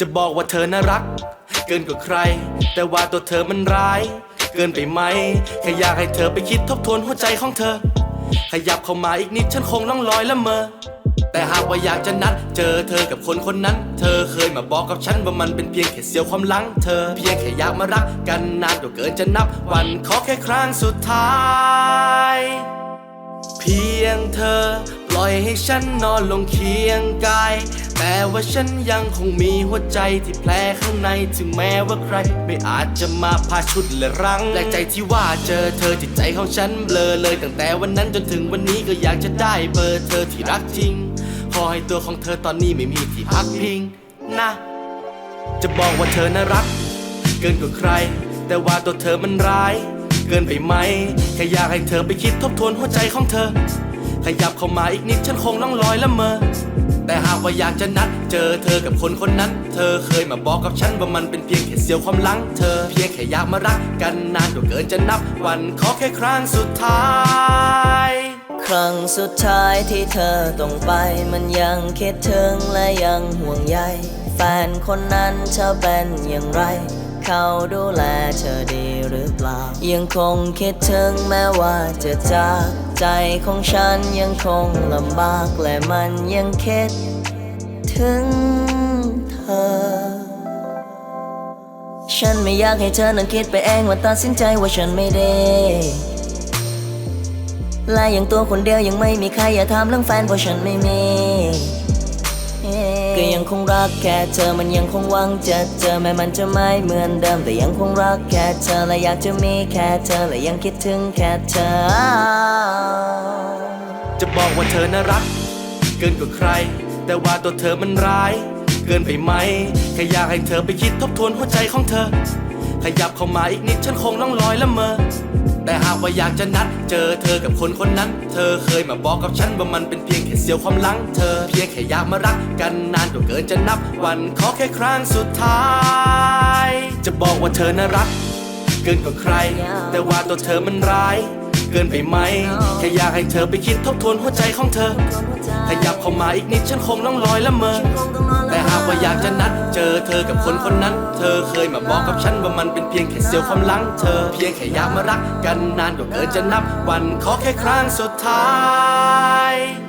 จะบอกว่าเธอน่ารัก เกินกว่าใคร แต่ว่าตัวเธอมันร้าย เกินไปไหมแค่อยากให้เธอไปคิดทบทวนหัวใจของเธอ ขยับเข้ามาอีกนิดฉันคงล่องลอยละเมอ แต่หากว่าอยากจะนัด เจอเธอกับคนคนนั้น เธอเคยมาบอกกับฉันว่ามันเป็นเพียงแค่เสี้ยวความหลังเธอ เพียงแค่อยากมารักกันนานกว่าเกินจะนับ วันขอแค่ครั้งสุดท้าย เพียงเธอ ล่อยให้ฉันนอนลงเคียงกาย แต่ว่าฉันยังคงมีหัวใจที่แผลข้างในถึงแม้ว่าใคร ไม่อาจจะมาพาชุดและรังแปลกใจที่ว่าเจอเธอจิตใจของฉันเบลอเลยตั้งแต่วันนั้นจนถึงวันนี้ก็อยากจะได้เบอร์เธอที่รักจริง ขอให้ตัวของเธอตอนนี้ไม่มีที่พักพิงนะ จะบอกว่าเธอน่ารัก เกินกว่าใคร แต่ว่าตัวเธอมันร้าย เกินไปไหมแค่อยากให้เธอไปคิดทบทวนหัวใจของเธอ ขยับเข้ามาอีกนิดฉันคงล่องลอยละเมอ แต่หากว่าอยากจะนัด เจอเธอกับคนคนนั้น เธอเคยมาบอกกับฉันว่ามันเป็นเพียงแค่เสี้ยวความหลัง เธอเพียงแค่อยากมารักกันนานกว่าเกินจะนับ วันขอแค่ครั้งสุดท้ายครั้งสุดท้ายที่เธอต้องไป มันยังคิดถึงและยังห่วงใย แฟนคนนั้นเธอเป็นอย่างไร เขาดูแลเธอดีหรือเปล่า ยังคงคิดถึงแม้ว่าจะจากใจของฉันยังคงลำบากและมันยังคิดถึงเธอฉันไม่อยากให้เธอนั้นคิดไปเองว่าตัดสินใจว่าฉันไม่ได้และยังตัวคนเดียวยังไม่มีใครอย่าถามเรื่องแฟนเพราะฉันไม่มี ก็ยังคงรักแค่เธอมันยังคงหวังจะเจอแม้มันจะไม่เหมือนเดิม แต่ยังคงรักแค่เธอและอยากจะมีแค่เธอและยังคิดถึงแค่เธอ จะบอกว่าเธอน่ารัก เกินกว่าใคร แต่ว่าตัวเธอมันร้าย เกินไปไหมแค่อยากให้เธอไปคิดทบทวนหัวใจของเธอ ขยับเข้ามาอีกนิดฉันคงล่องลอยละเมอ แต่หากว่าอยากจะนัด เจอเธอกับคนคนนั้น เธอเคยมาบอกกับฉันว่ามันเป็นเพียงแค่เสี้ยวความหลังเธอ เพียงแค่อยากมารักกันนานกว่าเกินจะนับ วันขอแค่ครั้งสุดท้าย จะบอกว่าเธอน่ารัก เกินกว่าใคร แต่ว่าตัวเธอมันร้าย เกินไปไหม แค่อยากให้เธอไปคิดทบทวนหัวใจของเธอขยับเข้ามาอีกนิดฉันคงล่องลอยละเมอ แต่หากว่าอยากจะนัด เจอเธอกับคนคนนั้น เธอเคยมาบอกกับฉันว่ามันเป็นเพียงแค่เสี้ยวความหลังเธอ เพียงแค่อยากมารักกันนานกว่าเกินจะนับ วันขอแค่ครั้งสุดท้าย